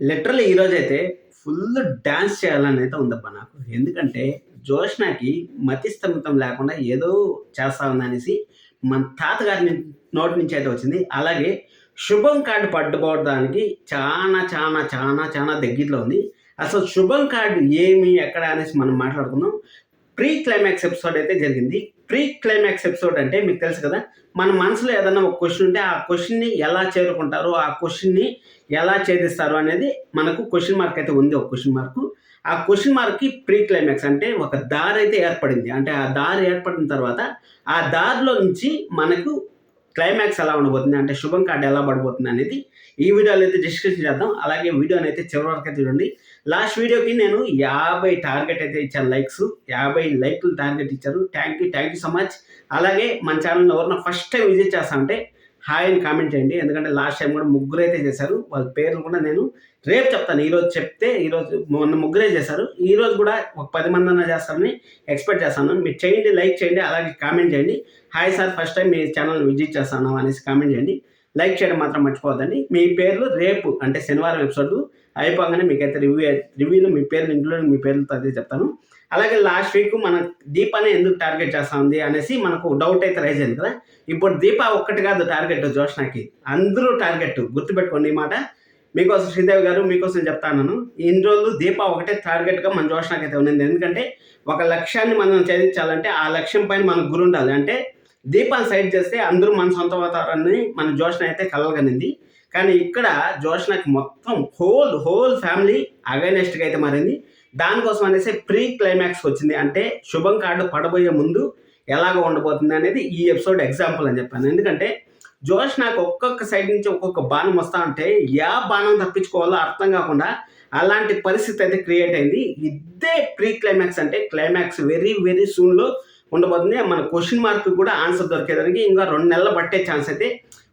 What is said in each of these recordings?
Literally ఈరోజు అయితే full dance చేయాలని అయితే ఉందబ్బా నాకు. ఎందుకంటే జోష్నాకి మతిస్థమితం లేకుండా ఏదో చేస్తా ఉందనేసి మన తాతగారి నోటి నుంచి అయితే వచ్చింది. అలాగే శుభం కార్డు పట్టుకోవడానికి చాలా చాలా చాలా చాలా దగ్గరలో ఉంది. అసలు శుభం కార్డు ఏమి ఎక్కడ అనేసి మనం మాట్లాడుకుందాం. ప్రీ క్లైమాక్స్ ఎపిసోడ్ అయితే జరిగింది. ప్రీ క్లైమాక్స్ ఎపిసోడ్ అంటే మీకు తెలుసు కదా మన మనసులో ఏదైనా ఒక క్వశ్చన్ ఉంటే ఆ క్వశ్చన్ని ఎలా చేరుకుంటారో ఆ క్వశ్చన్ని ఎలా ఛేదిస్తారు అనేది మనకు క్వశ్చన్ మార్క్ అయితే ఉంది ఒక క్వశ్చన్ మార్క్ ఆ క్వశ్చన్ మార్క్కి ప్రీ క్లైమాక్స్ అంటే ఒక దారి అయితే ఏర్పడింది. అంటే ఆ దారి ఏర్పడిన తర్వాత ఆ దారిలో నుంచి మనకు క్లైమాక్స్ ఎలా ఉండబోతుంది అంటే శుభం కార్డు ఎలా పడబోతుంది అనేది ఈ వీడియోలో అయితే డిస్కషన్ చేద్దాం. అలాగే వీడియోని అయితే చివరి వరకు అయితే చూడండి. లాస్ట్ వీడియోకి నేను యాభై టార్గెట్ అయితే ఇచ్చాను లైక్స్. యాభై లైక్లు టార్గెట్ ఇచ్చారు. Thank you thank you so much. అలాగే మన ఛానల్ ఎవరైనా ఫస్ట్ టైం విజిట్ చేస్తామంటే హాయ్ అని కామెంట్ చేయండి. ఎందుకంటే లాస్ట్ టైం కూడా ముగ్గురు అయితే చేశారు. వాళ్ళ పేర్లు కూడా నేను రేపు చెప్తాను. ఈరోజు చెప్తే ఈరోజు మొన్న ముగ్గురే చేశారు. ఈరోజు కూడా ఒక పది మంది అన్న చేస్తారని ఎక్స్పెక్ట్ చేస్తాను. మీరు చేయండి లైక్ చేయండి అలాగే కామెంట్ చేయండి. హాయ్ సార్ ఫస్ట్ టైం మీ ఛానల్ విజిట్ చేస్తాను అనేసి కామెంట్ చేయండి. లైక్ చేయడం మాత్రం మర్చిపోవద్దండి. మీ పేర్లు రేపు అంటే శనివారం ఎపిసోడ్ అయిపోగానే మీకైతే రివ్యూ రివ్యూలో మీ పేర్లు ఇంట్లో మీ పేర్లతో అయితే చెప్తాను. అలాగే లాస్ట్ వీక్ మన దీపానే ఎందుకు టార్గెట్ చేస్తా ఉంది అనేసి మనకు డౌట్ అయితే రైజ్ అయింది కదా. ఇప్పుడు దీప ఒక్కటి కాదు టార్గెట్ జోష్నాకి. అందరూ టార్గెట్ గుర్తుపెట్టుకోండి ఈ మాట. మీకోసం శ్రీదేవి గారు మీకోసం చెప్తాను ఇన్ని రోజులు దీప ఒకటే టార్గెట్గా మన జోష్నాకి అయితే ఉన్నది. ఎందుకంటే ఒక లక్ష్యాన్ని మనం ఛేదించాలంటే ఆ లక్ష్యం పైన మనకు గురుండాలి. అంటే దీపాన్ని సైడ్ చేస్తే అందరూ మన సొంత వాతావరణాన్ని మన జోష్న అయితే కలగనింది కానీ ఇక్కడ జోష్నకి మొత్తం హోల్ హోల్ ఫ్యామిలీ అవేర్నెస్ట్గా అయితే మారింది. దానికోసం అనేసి ప్రీ క్లైమాక్స్ వచ్చింది. అంటే శుభం కార్డు పడబోయే ముందు ఎలాగ ఉండబోతుంది అనేది ఈ ఎపిసోడ్ ఎగ్జాంపుల్ అని చెప్పాను. ఎందుకంటే జోష్ నాకు ఒక్కొక్క సైడ్ నుంచి ఒక్కొక్క బాణం వస్తా ఉంటే ఏ బాణం తప్పించుకోవాలో అర్థం కాకుండా అలాంటి పరిస్థితి అయితే క్రియేట్ అయింది. ఇదే ప్రీ క్లైమాక్స్ అంటే క్లైమాక్స్ వెరీ వెరీ సూన్లో ఉండబోతుంది. మన క్వశ్చన్ మార్క్ కూడా ఆన్సర్ దొరికేదానికి ఇంకా రెండు నెలలు పట్టే ఛాన్స్ అయితే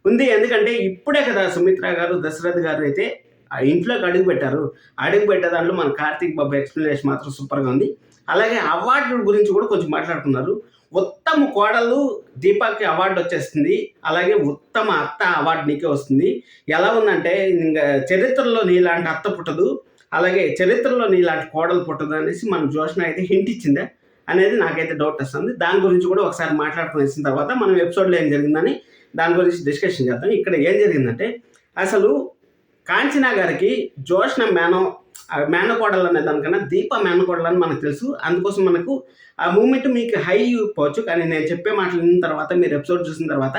ఉంది. ఎందుకంటే ఇప్పుడే కదా సుమిత్ర గారు దశరథ్ గారు అయితే ఆ ఇంట్లోకి అడుగు పెట్టారు. అడుగు పెట్టే దాంట్లో మన కార్తీక్ బాబు ఎక్స్ప్లెనేషన్ మాత్రం సూపర్గా ఉంది. అలాగే అవార్డు గురించి కూడా కొంచెం మాట్లాడుకున్నారు. ఉత్తమ కోడలు దీపాకి అవార్డు వచ్చేస్తుంది. అలాగే ఉత్తమ అత్త అవార్డు నీకే వస్తుంది. ఎలా ఉందంటే ఇంకా చరిత్రలో నీలాంటి అత్త పుట్టదు. అలాగే చరిత్రలో నీలాంటి కోడలు పుట్టదు అనేసి మన జోష్న అయితే హింట్ ఇచ్చిందే. అనేది నాకైతే డౌట్ వస్తుంది. దాని గురించి కూడా ఒకసారి మాట్లాడుకుని వచ్చిన తర్వాత మనం ఎపిసోడ్లో ఏం జరిగిందని దాని గురించి డిస్కషన్ చేద్దాం. ఇక్కడ ఏం జరిగిందంటే అసలు కాంచనా గారికి జోష్న మేనో మేనకోడలు అనే దానికన్నా దీప మేనకోడలు అని మనకు తెలుసు. అందుకోసం మనకు ఆ మూమెంట్ మీకు హై ఇవ్వకపోవచ్చు. కానీ నేను చెప్పే మాట్లాడిన విన్న తర్వాత మీరు ఎపిసోడ్ చూసిన తర్వాత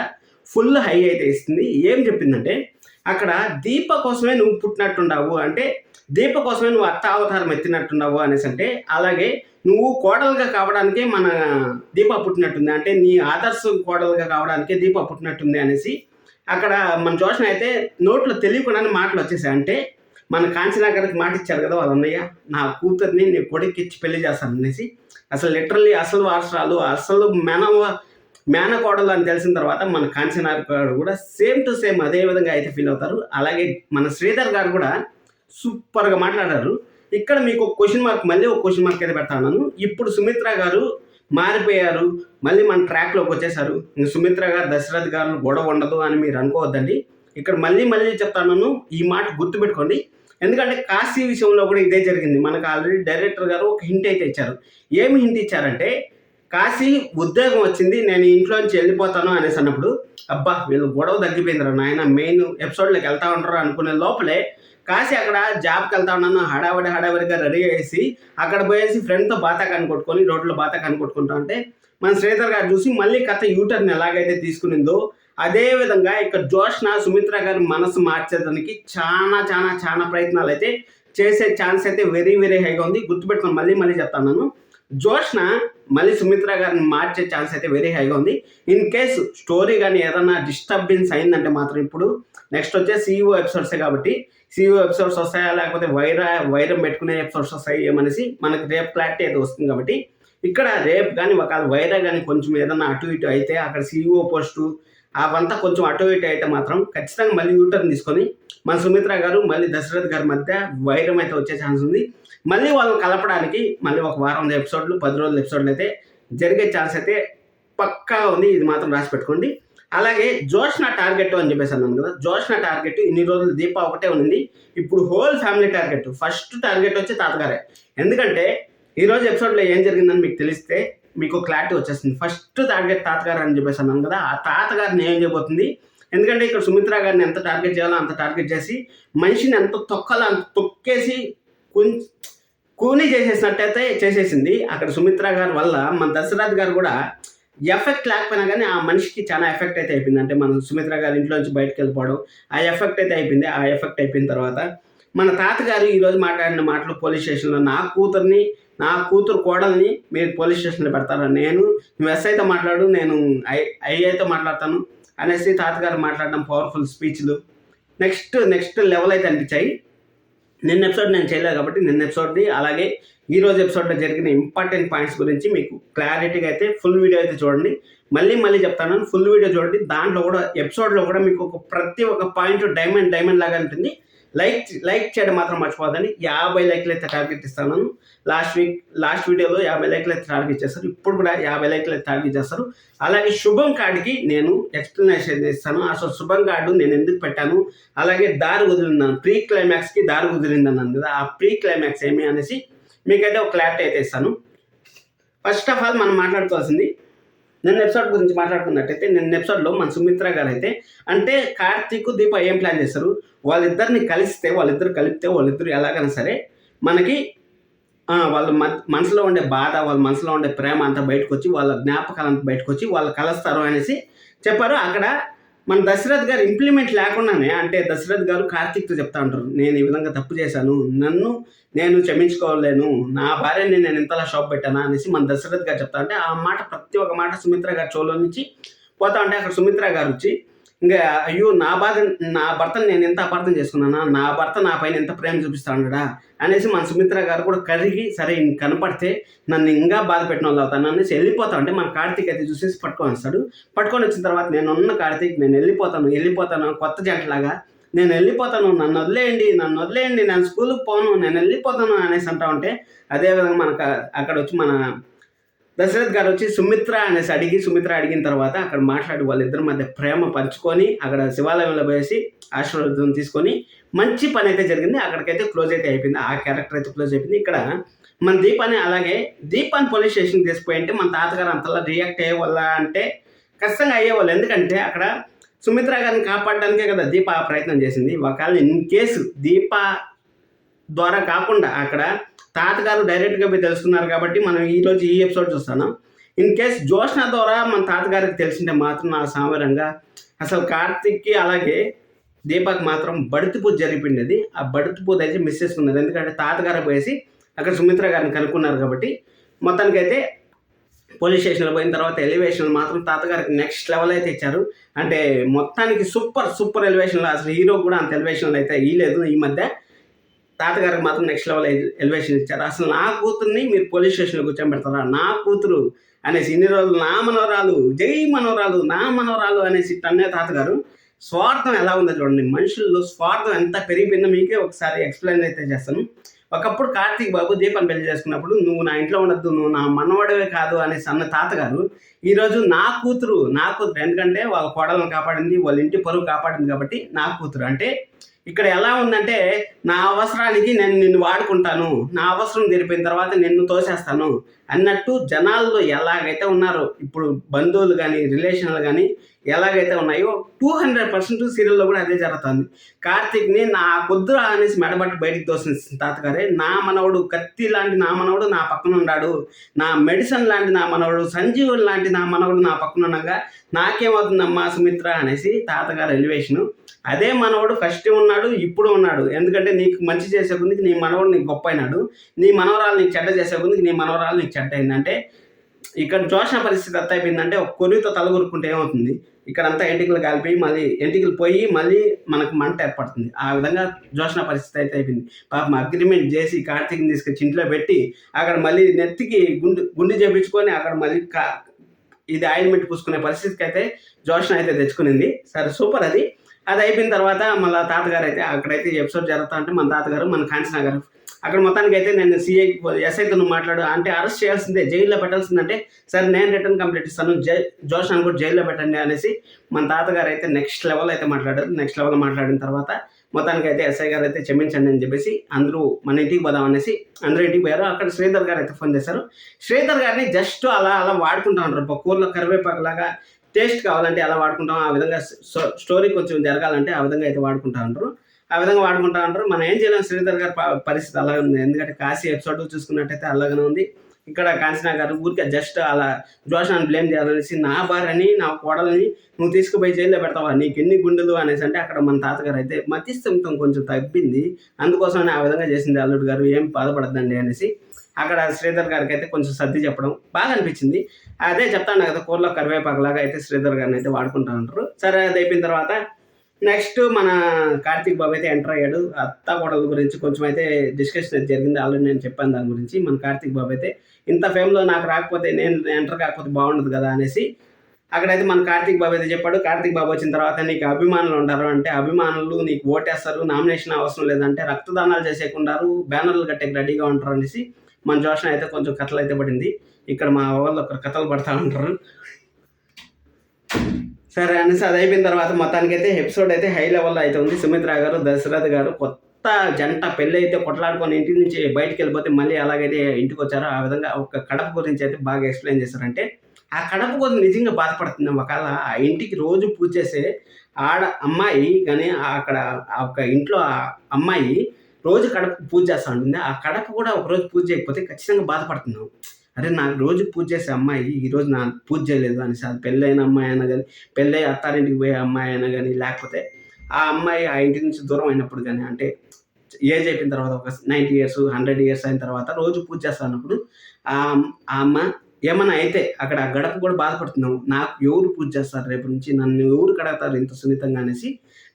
ఫుల్ హై అయితే ఇస్తుంది. ఏం చెప్పిందంటే అక్కడ దీప కోసమే నువ్వు పుట్టినట్టుండవు అంటే దీప కోసమే నువ్వు అత్త అవతారం ఎత్తినట్టున్నావు అనేసి అంటే అలాగే నువ్వు కోడలుగా కావడానికే మన దీప పుట్టినట్టుంది. అంటే నీ ఆదర్శ కోడలుగా కావడానికే దీప పుట్టినట్టుంది అనేసి అక్కడ మన జోష్న అయితే నోట్లో తెలియకుండానే మాటలు వచ్చేసాయి. అంటే మన కాంచనాగారికి మాట ఇచ్చారు కదా వాళ్ళ అన్నయ్య నా కూతుర్ని నీ కొడుకు ఇచ్చి పెళ్ళి చేస్తాను అనేసి అసలు లిటరల్లీ అసలు వారసరాలు అసలు మెనవ మేనకోడలు అని తెలిసిన తర్వాత మన కాంచనా గారు కూడా సేమ్ టు సేమ్ అదే విధంగా అయితే ఫీల్ అవుతారు. అలాగే మన శ్రీధర్ గారు కూడా సూపర్గా మాట్లాడారు. ఇక్కడ మీకు ఒక క్వశ్చన్ మార్క్ మళ్ళీ ఒక క్వశ్చన్ మార్క్ అయితే పెడతాను ఇప్పుడు సుమిత్ర గారు మారిపోయారు. మళ్ళీ మన ట్రాక్లోకి వచ్చేసారు. సుమిత్ర గారు దశరథ్ గారు గొడవ ఉండదు అని మీరు అనుకోవద్దండి. ఇక్కడ మళ్ళీ మళ్ళీ చెప్తాను ఈ మాట గుర్తుపెట్టుకోండి. ఎందుకంటే కాశీ విషయంలో కూడా ఇదే జరిగింది. మనకు ఆల్రెడీ డైరెక్టర్ గారు ఒక హింట్ అయితే ఇచ్చారు. ఏమి హింట్ ఇచ్చారంటే కాశీ ఉద్యోగం వచ్చింది నేను ఇంట్లో నుంచి వెళ్ళిపోతాను అనేసి అన్నప్పుడు అబ్బా వీళ్ళు గొడవ తగ్గిపోయిందిరా నాయన మెయిన్ ఎపిసోడ్లోకి వెళ్తా ఉంటారు అనుకునే లోపలే కాశీ అక్కడ జాబ్కి వెళ్తా ఉన్నాను హడావడి హడావడిగా రెడీ చేసి అక్కడ పోయేసి ఫ్రెండ్తో బాతా కనుకొట్టుకొని రోడ్లో బాతా కనుకొట్టుకుంటా ఉంటే మన శ్రీధర్ గారు చూసి మళ్ళీ కథ యూటర్న్ ఎలాగైతే తీసుకునిందో అదే విధంగా ఇక్కడ జోష్న సుమిత్ర గారి మనసు మార్చేదానికి చాలా చాలా చాలా ప్రయత్నాలు అయితే చేసే ఛాన్స్ అయితే వెరీ వెరీ హైగా ఉంది. గుర్తుపెట్టుకొని మళ్ళీ మళ్ళీ చెప్తాను నేను జోష్న మళ్ళీ సుమిత్ర గారిని మార్చే ఛాన్స్ అయితే వెరీ హైగా ఉంది. ఇన్ కేసు స్టోరీ కానీ ఏదైనా డిస్టర్బెన్స్ అయిందంటే మాత్రం ఇప్పుడు నెక్స్ట్ వచ్చే సీఈఓ ఎపిసోడ్సే కాబట్టి సీఈఓ ఎపిసోడ్స్ వస్తాయా లేకపోతే వైర వైరం పెట్టుకునే ఎపిసోడ్స్ వస్తాయి ఏమనేసి మనకి రేపు క్లారిటీ అయితే వస్తుంది కాబట్టి ఇక్కడ రేపు కానీ ఒకవేళ వైరా కానీ కొంచెం ఏదైనా అటు ఇటు అయితే అక్కడ సీఈఓ పోస్టు అవంతా కొంచెం అటు ఇటు అయితే మాత్రం ఖచ్చితంగా మళ్ళీ యూటర్న్ తీసుకొని మన సుమిత్ర గారు మళ్ళీ దశరథ్ గారి మధ్య వైరం అయితే వచ్చే ఛాన్స్ ఉంది. మళ్ళీ వాళ్ళని కలపడానికి మళ్ళీ ఒక వారం ఎపిసోడ్లు పది రోజుల ఎపిసోడ్లు అయితే జరిగే ఛాన్స్ అయితే పక్కా ఉంది. ఇది మాత్రం రాసి పెట్టుకోండి. అలాగే జోష్న టార్గెట్ అని చెప్పేసి అన్నాను కదా జోష్న టార్గెట్ ఇన్ని రోజులు దీప ఒకటే ఉంది ఇప్పుడు whole family target first target వచ్చి తాతగారే. ఎందుకంటే ఈరోజు ఎపిసోడ్లో ఏం జరిగిందని మీకు తెలిస్తే మీకు క్లారిటీ వచ్చేస్తుంది. ఫస్ట్ టార్గెట్ తాతగారు అని చెప్పేసి అన్నాను కదా ఆ తాతగారిని ఏం చేయబోతుంది? ఎందుకంటే ఇక్కడ సుమిత్ర గారిని ఎంత టార్గెట్ చేయాలో అంత టార్గెట్ చేసి మనిషిని ఎంత తొక్కాలో అంత తొక్కేసి కొంచెం కూని చేసేసినట్టయితే చేసేసింది. అక్కడ సుమిత్ర గారి వల్ల మన దశరథ్ గారు కూడా ఎఫెక్ట్ లేకపోయినా కానీ ఆ మనిషికి చాలా ఎఫెక్ట్ అయితే అయిపోయింది. అంటే మన సుమిత్ర గారి ఇంట్లో నుంచి బయటకు వెళ్ళిపోవడం ఆ ఎఫెక్ట్ అయితే అయిపోయింది. ఆ ఎఫెక్ట్ అయిపోయిన తర్వాత మన తాతగారు ఈరోజు మాట్లాడిన మాటలు పోలీస్ స్టేషన్లో నా కూతుర్ని నా కూతురు కోడల్ని మీరు పోలీస్ స్టేషన్లో పెడతారా. నేను ఎస్ అయితే మాట్లాడు నేను ఐ ఐఐతో మాట్లాడతాను అనేసి తాతగారు మాట్లాడడం పవర్ఫుల్ స్పీచ్లు నెక్స్ట్ నెక్స్ట్ లెవెల్ అయితే అనిపించాయి. నిన్న ఎపిసోడ్ నేను చేయలేదు కాబట్టి నిన్న ఎపిసోడ్ది అలాగే ఈ రోజు ఎపిసోడ్లో జరిగిన ఇంపార్టెంట్ పాయింట్స్ గురించి మీకు క్లారిటీగా అయితే ఫుల్ వీడియో అయితే చూడండి. మళ్ళీ మళ్ళీ చెప్తాను ఫుల్ వీడియో చూడండి. దాంట్లో కూడా ఎపిసోడ్లో కూడా మీకు ఒక ప్రతి ఒక్క పాయింట్ డైమండ్ డైమండ్ లాగా ఉంటుంది. లైక్ లైక్ చేయడం మాత్రం మర్చిపోదండి యాభై లైక్లు అయితే టార్గెట్ ఇస్తాను. లాస్ట్ వీక్ లాస్ట్ వీడియోలో యాభై లైక్లు అయితే టార్గెట్ చేస్తారు ఇప్పుడు కూడా యాభై లైక్లు అయితే టార్గెట్ చేస్తారు. అలాగే శుభం కార్డుకి నేను ఎక్స్ప్లెనేషన్ ఇస్తాను అసలు శుభం కార్డు నేను ఎందుకు పెట్టాను? అలాగే దారి వదిలిందాను ప్రీ క్లైమాక్స్కి దారి వదిలిందన్నాను కదా ఆ ప్రీ క్లైమాక్స్ ఏమి అనేసి మీకైతే ఒక క్లారిటీ అయితే ఇస్తాను. ఫస్ట్ ఆఫ్ ఆల్ మనం మాట్లాడుకోవాల్సింది నిన్న ఎపిసోడ్ గురించి మాట్లాడుకున్నట్టయితే నిన్న ఎపిసోడ్లో మన సుమిత్ర గారు అయితే అంటే కార్తీక్ దీప ఏం ప్లాన్ చేస్తారు? వాళ్ళిద్దరిని కలిస్తే వాళ్ళిద్దరు కలిపితే వాళ్ళిద్దరు ఎలాగైనా సరే మనకి వాళ్ళ మ- మనసులో ఉండే బాధ వాళ్ళ మనసులో ఉండే ప్రేమ అంతా బయటకు వచ్చి వాళ్ళ జ్ఞాపకాలు అంతా బయటకు వచ్చి వాళ్ళు కలుస్తారు అనేసి చెప్పారు. అక్కడ మన దశరథ్ గారు ఇంప్లిమెంట్ లేకుండానే అంటే దశరథ్ గారు కార్తీక్తో చెప్తా ఉంటారు నేను ఈ విధంగా తప్పు చేశాను నన్ను నేను క్షమించుకోలేను నా భార్యని నేను ఇంతలా షాప్ పెట్టానా? అనేసి మన దశరథ్ గారు చెప్తా ఉంటే ఆ మాట ప్రతి ఒక్క మాట సుమిత్ర గారు చోలో నుంచి పోతా ఉంటే అక్కడ సుమిత్ర గారు వచ్చి ఇంకా అయ్యో నా బాధ నా భర్తను నేను ఎంత అపార్థం చేసుకున్నానా? నా భర్త నా పైన ఎంత ప్రేమ చూపిస్తాడా అనేసి మన సుమిత్ర గారు కూడా కరిగి సరే కనపడితే నన్ను ఇంకా బాధ పెట్టిన వాళ్ళు అవుతాను అనేసి వెళ్ళిపోతా అంటే మన కార్తీక్ అయితే చూసేసి పట్టుకొని వస్తాడు. పట్టుకొని వచ్చిన తర్వాత నేను ఉన్న కార్తీక్ నేను వెళ్ళిపోతాను వెళ్ళిపోతాను కొత్త జంటలాగా. నేను వెళ్ళిపోతాను నన్ను వదిలేయండి నన్ను వదిలేయండి నేను స్కూల్కి పోను నేను వెళ్ళిపోతాను అనేసి అంటా ఉంటే అదేవిధంగా మనకు అక్కడ వచ్చి మన దశరథ్ గారు వచ్చి సుమిత్ర అనేసి అడిగి సుమిత్ర అడిగిన తర్వాత అక్కడ మాట్లాడి వాళ్ళిద్దరి మధ్య ప్రేమ పంచుకొని అక్కడ శివాలయంలో వేసి ఆశీర్వాదం తీసుకొని మంచి పని అయితే జరిగింది. అక్కడికైతే క్లోజ్ అయితే అయిపోయింది. ఆ క్యారెక్టర్ అయితే క్లోజ్ అయిపోయింది. ఇక్కడ మన దీపాన్ని అలాగే దీపాన్ని పోలీస్ స్టేషన్కి తీసుకుపోయి అంటే మన తాతగారు అంతలా రియాక్ట్ అయ్యే వాళ్ళ అంటే ఖచ్చితంగా అయ్యేవాళ్ళు ఎందుకంటే అక్కడ సుమిత్ర గారిని కాపాడడానికే కదా దీప ప్రయత్నం చేసింది. ఒకవేళ ఇన్ కేసు దీప ద్వారా కాకుండా అక్కడ తాతగారు డైరెక్ట్గా పోయి తెలుసుకున్నారు కాబట్టి మనం ఈరోజు ఈ ఎపిసోడ్ చూస్తున్నాం ఇన్ కేస్ జోష్న ద్వారా మన తాతగారికి తెలిసింటే మాత్రం నా సామరంగా అసలు కార్తిక్కి అలాగే దీపక్ మాత్రం బడితి పూజ జరిపిండేది. ఆ బడితి పూజ అయితే మిస్ చేసుకున్నారు. ఎందుకంటే తాతగారు పోయేసి అక్కడ సుమిత్ర గారిని కనుక్కున్నారు కాబట్టి మొత్తానికైతే పోలీస్ స్టేషన్లో పోయిన తర్వాత ఎలివేషన్ మాత్రం తాతగారికి నెక్స్ట్ లెవెల్ అయితే ఇచ్చారు. అంటే మొత్తానికి సూపర్ సూపర్ ఎలివేషన్లో అసలు హీరో కూడా అంత ఎలివేషన్లో అయితే ఇయ్యలేదు ఈ మధ్య. తాతగారికి మాత్రం నెక్స్ట్ లెవెల్ ఎలివేషన్ ఇచ్చారు. అసలు నా కూతుర్ని మీరు పోలీస్ స్టేషన్లో కూర్చోబెడతారా? నా కూతురు అనేసి ఇన్ని రోజులు నా మనోరాలు జై మనోరాలు నా మనవరాలు అనేసి తన్నే తాతగారు. స్వార్థం ఎలా ఉందో చూడండి. మనుషుల్లో స్వార్థం ఎంత పెరిగిపోయిందో మీకే ఒకసారి ఎక్స్ప్లెయిన్ అయితే చేస్తాను. ఒకప్పుడు కార్తీక్ బాబు దీపాన్ని పెళ్ళి చేసుకున్నప్పుడు నువ్వు నా ఇంట్లో ఉండద్దు నువ్వు నా మనవడవే కాదు అనేసి అన్న తాతగారు ఈరోజు నా కూతురు నా కూతురు ఎందుకంటే వాళ్ళ కోడలను కాపాడింది వాళ్ళ ఇంటి పరువు కాపాడింది కాబట్టి నా కూతురు. అంటే ఇక్కడ ఎలా ఉందంటే నా అవసరానికి నేను నిన్ను వాడుకుంటాను. నా అవసరం తెరిపిన తర్వాత నిన్ను తోసేస్తాను. అన్నట్టు జనాల్లో ఎలాగైతే ఉన్నారో ఇప్పుడు బంధువులు కానీ రిలేషన్లు కానీ ఎలాగైతే ఉన్నాయో టూ హండ్రెడ్ పర్సెంట్ సీరియల్లో కూడా అదే జరుగుతుంది. కార్తీక్ని నా కుదురు అనేసి మెడబట్టి బయటికి తోసిన తాతగారే. నా మనవడు కత్తి లాంటి నా మనవడు నా పక్కన ఉన్నాడు నా మెడిసిన్ లాంటి నా మనవడు సంజీవుని లాంటి నా మనవడు నా పక్కన ఉండగా నాకేమవుతుందమ్మా సుమిత్ర అనేసి తాతగారు ఎలివేషను. అదే మనవడు ఫస్ట్ ఉన్నాడు ఇప్పుడు ఉన్నాడు. ఎందుకంటే నీకు మంచి చేసే కొద్దికి నీ మనవడు నీకు గొప్ప అయినాడు. నీ మనవరాలు నీకు చెడ్డ చేసే కొద్దికి నీ మనవరాలు నీకు చెడ్డ అయిందంటే ఇక్కడ జోషణ పరిస్థితి ఎంత అయిపోయిందంటే ఒక కొరితో తలగొరుక్కుంటే ఏమవుతుంది? ఇక్కడ అంతా ఎంటికలు కాలిపోయి మళ్ళీ ఎంటికలు పోయి మళ్ళీ మనకు మంట ఏర్పడుతుంది. ఆ విధంగా జోషణ పరిస్థితి అయితే అయిపోయింది. పాపం అగ్రిమెంట్ చేసి కార్తీక్ని తీసుకొచ్చి ఇంట్లో పెట్టి అక్కడ మళ్ళీ నెత్తికి గుండు గుండు చేపించుకొని అక్కడ మళ్ళీ కా ఇది ఆయిల్మెంట్ పూసుకునే పరిస్థితికి అయితే జోషణ అయితే తెచ్చుకునింది. సరే సూపర్ అది. అది అయిపోయిన తర్వాత మళ్ళీ తాతగారు అయితే అక్కడైతే ఎపిసోడ్ జరుగుతా ఉంటే మన తాతగారు మన కాంచనా గారు అక్కడ మొత్తానికి అయితే నేను సిఐ ఎస్ఐతో మాట్లాడు అంటే అరెస్ట్ చేయాల్సిందే జైల్లో పెట్టాల్సిందంటే సరే నేను రిటర్న్ కంప్లీట్ ఇస్తాను జై జోష్ అని కూడా జైల్లో పెట్టండి అనేసి మన తాతగారు అయితే నెక్స్ట్ లెవెల్ అయితే మాట్లాడారు. నెక్స్ట్ లెవెల్ మాట్లాడిన తర్వాత మొత్తానికి అయితే ఎస్ఐ గారు అయితే క్షమించండి అని చెప్పేసి అందరూ మన ఇంటికి పోదాం అనేసి అందరూ ఇంటికి పోయారు. అక్కడ శ్రీధర్ గారు అయితే ఫోన్ చేశారు. శ్రీధర్ గారిని జస్ట్ అలా అలా వాడుకుంటా ఉంటారు కూరలో కరివేపాకు లాగా టేస్ట్ కావాలంటే ఎలా వాడుకుంటాం. ఆ విధంగా స్టోరీ కొంచెం జరగాలంటే ఆ విధంగా అయితే వాడుకుంటా ఉంటారు ఆ విధంగా వాడుకుంటా ఉంటారు. మనం ఏం చేయలేం. శ్రీధర్ గారి పరిస్థితి అలాగే ఉంది. ఎందుకంటే కాశీ ఎపిసోడ్ చూసుకున్నట్టయితే అలాగనే ఉంది. ఇక్కడ కాంచనా గారు ఊరికే జస్ట్ అలా జోషాన్ని బ్లేమ్ చేయాలనేసి నా భార్యని నా కోడలని నువ్వు తీసుకుపోయి జైల్లో పెడతావా? నీకు ఎన్ని గుండెలు? అనేసి అంటే అక్కడ మన తాతగారు అయితే మతిస్థిమితం కొంచెం తగ్గింది. అందుకోసమని ఆ విధంగా చేసింది అల్లుడు గారు. ఏం బాధపడద్దండి అనేసి అక్కడ శ్రీధర్ గారికి అయితే కొంచెం సర్ది చెప్పడం బాగా అనిపించింది. అదే చెప్తాను కదా కూరలో కరివేపాకు లాగా అయితే శ్రీధర్ గారిని అయితే వాడుకుంటా ఉంటారు. సరే అది అయిపోయిన తర్వాత నెక్స్ట్ మన కార్తీక్ బాబు అయితే ఎంటర్ అయ్యాడు. అత్త కోడల గురించి కొంచెం అయితే డిస్కషన్ అయితే జరిగింది. ఆల్రెడీ నేను చెప్పాను దాని గురించి. మన కార్తీక్ బాబు అయితే ఇంత ఫేమ్లో నాకు రాకపోతే నేను ఎంటర్ కాకపోతే బాగుండదు కదా అనేసి అక్కడైతే మన కార్తీక్ బాబు అయితే చెప్పాడు. కార్తీక్ బాబు వచ్చిన తర్వాత నీకు అభిమానులు ఉంటారు అంటే అభిమానులు నీకు ఓటేస్తారు నామినేషన్ అవసరం లేదంటే రక్తదానాలు చేసేకుండారు బ్యానర్లు కట్టే రెడీగా ఉంటారు అనేసి మన జోషన్ అయితే కొంచెం కథలు అయితే పడింది. ఇక్కడ మా వాళ్ళు ఒకరు కథలు పడతా ఉంటారు. సరే అనేసి అది అయిపోయిన తర్వాత మొత్తానికి అయితే ఎపిసోడ్ అయితే హై లెవెల్లో అయితే ఉంది. సుమిత్ర గారు దశరథ్ గారు కొత్త జంట పెళ్ళి అయితే కొట్లాడుకొని ఇంటి నుంచి బయటికి వెళ్ళిపోతే మళ్ళీ ఎలాగైతే ఇంటికి వచ్చారో ఆ విధంగా ఒక కడప గురించి అయితే బాగా ఎక్స్ప్లెయిన్ చేశారంటే ఆ కడప కోసం నిజంగా బాధపడుతుంది ఒకవేళ ఆ ఇంటికి రోజు పూజ చేసే ఆడ అమ్మాయి కానీ అక్కడ ఆ ఒక ఇంట్లో ఆ అమ్మాయి రోజు కడప పూజ చేస్తూ ఉంటుంది. ఆ కడప కూడా ఒకరోజు పూజ చేయకపోతే ఖచ్చితంగా బాధపడుతున్నాం. అరే నాకు రోజు పూజ చేసే అమ్మాయి ఈరోజు నా పూజ చేయలేదు అనేసి అది పెళ్ళైన అమ్మాయి అయినా కానీ పెళ్ళై అత్తారింటికి పోయే అమ్మాయి అయినా కానీ లేకపోతే ఆ అమ్మాయి ఆ ఇంటి నుంచి దూరం అయినప్పుడు కానీ అంటే ఏజ్ అయిపోయిన తర్వాత ఒక నైంటీ ఇయర్స్ హండ్రెడ్ ఇయర్స్ అయిన తర్వాత రోజు పూజ చేస్తున్నప్పుడు ఆ ఆ అమ్మ ఏమన్నా అయితే అక్కడ ఆ గడప కూడా బాధపడుతున్నావు. నాకు ఎవరు పూజ చేస్తారు రేపు నుంచి? నన్ను ఎవరు కడతారు ఇంత సున్నితంగా అనేసి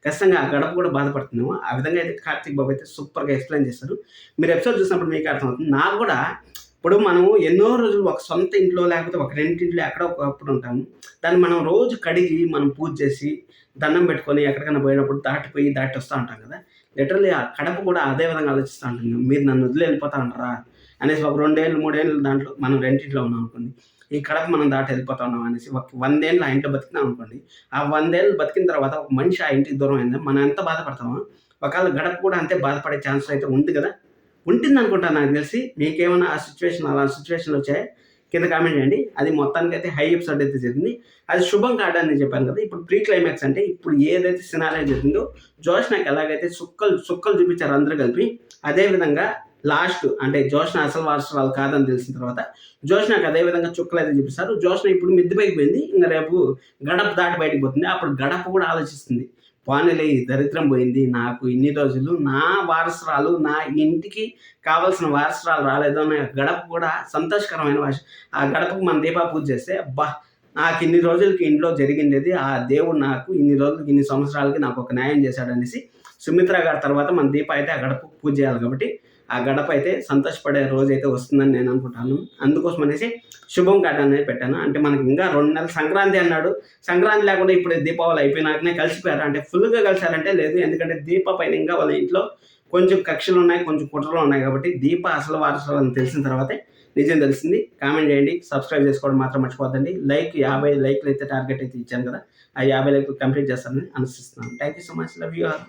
ఖచ్చితంగా ఆ గడప కూడా బాధపడుతున్నాము ఆ విధంగా అయితే కార్తీక్ బాబు అయితే సూపర్గా ఎక్స్ప్లెయిన్ చేస్తారు మీరు ఎపిసోడ్ చూసినప్పుడు మీకు అర్థమవుతుంది. నాకు కూడా ఇప్పుడు మనము ఎన్నో రోజులు ఒక సొంత ఇంట్లో లేకపోతే ఒక రెంటింట్లో ఎక్కడో ఒకప్పుడు ఉంటాము. దాన్ని మనం రోజు కడిగి మనం పూజ చేసి దండం పెట్టుకొని ఎక్కడికైనా పోయినప్పుడు దాటిపోయి దాటి వస్తూ ఉంటాం కదా. లిటరలీ ఆ కడప కూడా అదే విధంగా ఆలోచిస్తూ ఉంటుంది మీరు నన్ను వదిలి వెళ్ళిపోతా ఉంటారా? అనేసి ఒక రెండేళ్ళు మూడేళ్ళు దాంట్లో మనం రెండింటిలో ఉన్నాం అనుకోండి. ఈ కడప మనం దాటి వెళ్ళిపోతా ఉన్నాం అనేసి ఒక వందేళ్ళు ఆ ఇంట్లో బతికినాం అనుకోండి. ఆ వందేళ్ళు బతికిన తర్వాత ఒక మనిషి ఆ ఇంటికి దూరం అయింది? మనం ఎంత బాధపడతామో? ఒకవేళ గడప కూడా అంతే బాధపడే ఛాన్స్ అయితే ఉంది కదా. ఉంటుంది అనుకుంటా నాకు తెలిసి. మీకేమైనా ఆ సిచ్యువేషన్ అలా సిచ్యువేషన్లు వచ్చాయి? కింద కామెంట్ చేయండి. అది మొత్తానికి అయితే హై ఎపిసోడ్ అయితే జరిగింది. అది శుభం కాడని అని చెప్పాను కదా. ఇప్పుడు ప్రీ క్లైమాక్స్ అంటే ఇప్పుడు ఏదైతే సినారీ జరిగిందో జోష్నాకి ఎలాగైతే సుక్కలు సుక్కలు చూపించారు అందరూ కలిపి అదేవిధంగా లాస్ట్ అంటే జోష్న అసలు వారసరాలు కాదని తెలిసిన తర్వాత జోష్నకి అదే విధంగా చుక్కలు అయితే చూపిస్తారు. జోష్న ఇప్పుడు మిద్ది పైకి పోయింది. ఇంకా రేపు గడప దాటి బయటకు పోతుంది. అప్పుడు గడప కూడా ఆలోచిస్తుంది. పోనీలే ఈ దరిద్రం పోయింది నాకు ఇన్ని రోజులు నా వారసురాలు నా ఇంటికి కావలసిన వారసురాలు రాలేదు అనే గడప కూడా సంతోషకరమైన భాష. ఆ గడపకు మన దీపా పూజ చేస్తే అబ్బా నాకు ఇన్ని రోజులకి ఇంట్లో జరిగిండేది ఆ దేవుడు నాకు ఇన్ని రోజులకి ఇన్ని సంవత్సరాలకి నాకు ఒక న్యాయం చేశాడనేసి సుమిత్ర గారి తర్వాత మన దీప అయితే ఆ గడప పూజ చేయాలి కాబట్టి ఆ గడప అయితే సంతోషపడే రోజు అయితే వస్తుందని నేను అనుకుంటాను. అందుకోసం అనేసి శుభం కార్డు అనేది పెట్టాను. అంటే మనకి ఇంకా రెండు నెలలు సంక్రాంతి అన్నాడు. సంక్రాంతి లేకుండా ఇప్పుడు దీపావళి అయిపోయినాకనే కలిసిపోయారు? అంటే ఫుల్గా కలిసారంటే లేదు. ఎందుకంటే దీప పైన ఇంకా వాళ్ళ ఇంట్లో కొంచెం కక్షలు ఉన్నాయి కొంచెం కుట్రలు ఉన్నాయి కాబట్టి దీప అసలు వారసులు అని తెలిసిన తర్వాతే నిజం తెలిసింది. కామెంట్ చేయండి. సబ్స్క్రైబ్ చేసుకోవడం మాత్రం మర్చిపోద్దండి లైక్ యాభై లైక్లు అయితే టార్గెట్ అయితే ఇచ్చాను కదా. ఆ యాభై లైక్లు కంప్లీట్ చేస్తానని అనుసిస్తున్నాను thank you so much love you all